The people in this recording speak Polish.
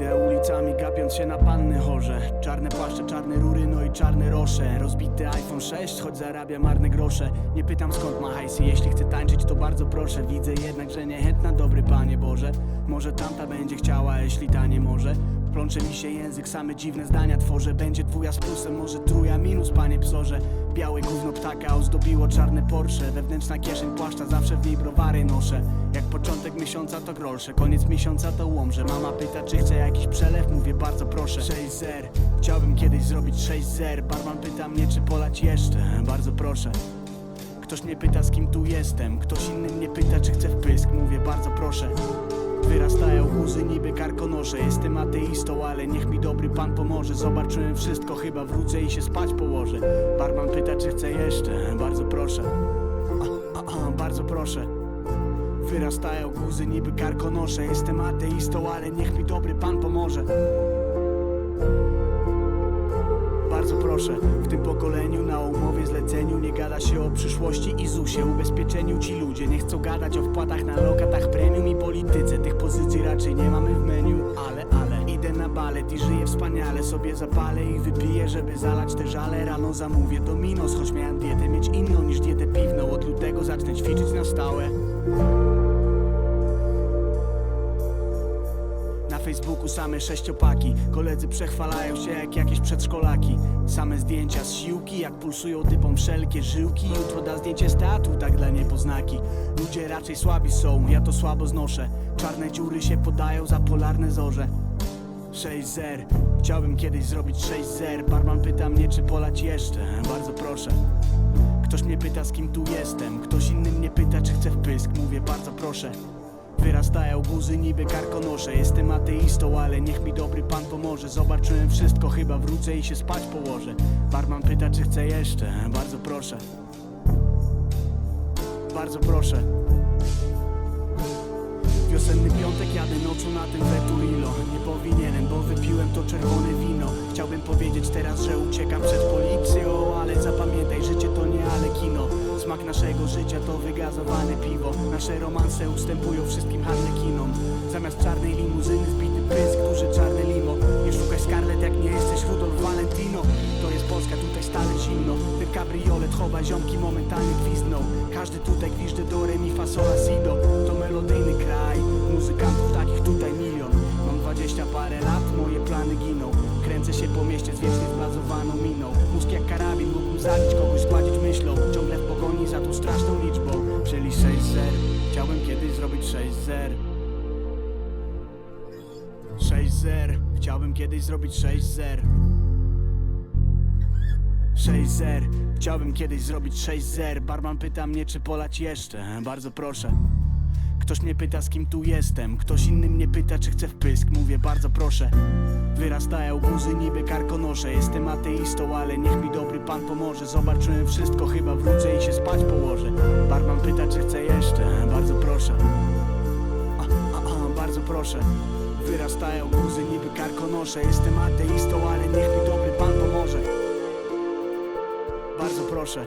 ulicami gapiąc się na panny chorze. Czarne płaszcze, czarne rury, no i czarne rosze. Rozbity iPhone 6, choć zarabia marne grosze. Nie pytam skąd ma hajsy, jeśli chce tańczyć to bardzo proszę. Widzę jednak, że niechętna, dobry Panie Boże. Może tamta będzie chciała, jeśli ta nie może Plącze mi się język, same dziwne zdania tworzę. Będzie dwuja z plusem, może truja. Minus, panie psorze. Białe gówno ptaka ozdobiło czarne Porsche. Wewnętrzna kieszeń płaszcza, zawsze w niej browary noszę. Jak początek miesiąca to grolsze, koniec miesiąca to łomże. Mama pyta, czy chce jakiś przelew, mówię bardzo proszę. 6 zer, chciałbym kiedyś zrobić 6 zer. Barman pyta mnie, czy polać jeszcze, bardzo proszę. Ktoś mnie pyta, z kim tu jestem. Ktoś inny mnie pyta, czy chcę wpysk, mówię bardzo proszę Wyrastają łzy niby karkonosze. Jestem ateistą, ale niech mi dobry pan pomoże. Zobaczyłem wszystko, chyba wrócę i się spać położę. Barman pyta, czy chcę jeszcze, bardzo proszę. A, a, a, Bardzo proszę. Wyrastają guzy niby karkonosze. Jestem ateistą, ale niech mi dobry pan pomoże. Bardzo proszę. W tym pokoleniu na umowie zleceniu gada się o przyszłości i ZUSie. Ubezpieczeniu ci ludzie. Nie chcą gadać o wpłatach na lokatach premium i polityce. Tych pozycji raczej nie mamy w menu. Ale, ale Idę na balet i żyję wspaniale. Sobie zapalę i wypiję, żeby zalać te żale. Rano zamówię Dominos, choć miałem dietę mieć inną niż dietę piwną. Od lutego zacznę ćwiczyć na stałe Facebooku same sześciopaki. Koledzy przechwalają się jak jakieś przedszkolaki. Same zdjęcia z siłki Jak pulsują typom wszelkie żyłki. Jutro da zdjęcie z teatru, tak dla niepoznaki. Ludzie raczej słabi są, ja to słabo znoszę. Czarne dziury się podają za polarne zorze. 6 zer, chciałbym kiedyś zrobić 6 zer. Barman pyta mnie czy polać jeszcze, bardzo proszę. Ktoś mnie pyta z kim tu jestem. Ktoś inny mnie pyta czy chcę wpysk Mówię bardzo proszę Wyrastają guzy niby karkonosze. Jestem ateistą, ale niech mi dobry pan pomoże. Zobaczyłem wszystko, chyba wrócę i się spać położę. Barman pyta czy chcę jeszcze? Bardzo proszę. Bardzo proszę. Wiosenny piątek jadę nocą na tym Veturilo Nie powinienem, bo wypiłem to czerwone wino Chciałbym powiedzieć teraz, że uciekam przed policją Ale zapamiętaj, życie to nie ale kino. Smak naszego życia to wygazowane piwo. Nasze romanse ustępują wszystkim harlekinom. Zamiast czarnej limuzyny wbity pysk, duży czarne limo. Nie szukaj Scarlett jak nie jesteś Rudolf Valentino. To jest Polska, tutaj stale zimno. Ten kabriolet chowa ziomki momentalnie gwizdną Każdy tutaj gwiżdży do re mi fa sol la si do To melodyjny kraj, muzykantów takich tutaj milion. Mam dwadzieścia parę lat, moje plany giną Kręcę się po mieście z wiecznie zblazowaną miną. Mózg jak karabin, mógłbym zabić kogoś, zgładzić myślą. Ciągle w pogoni za tą straszną liczbą. Czyli 6 zer, chciałbym kiedyś zrobić 6 zer. 6 zer, chciałbym kiedyś zrobić 6 zer. 6 zer, chciałbym kiedyś zrobić 6 zer. Barman pyta mnie czy polać jeszcze, bardzo proszę Ktoś mnie pyta z kim tu jestem. Ktoś inny mnie pyta czy chcę wpysk Mówię bardzo proszę. Wyrastają guzy niby karkonosze. Jestem ateistą, ale niech mi dobry pan pomoże. Zobaczyłem wszystko, chyba wrócę i się spać położę. Barman pyta czy chcę jeszcze. Bardzo proszę. A, a, a, Bardzo proszę. Wyrastają guzy niby karkonosze. Jestem ateistą, ale niech mi dobry pan pomoże. Bardzo proszę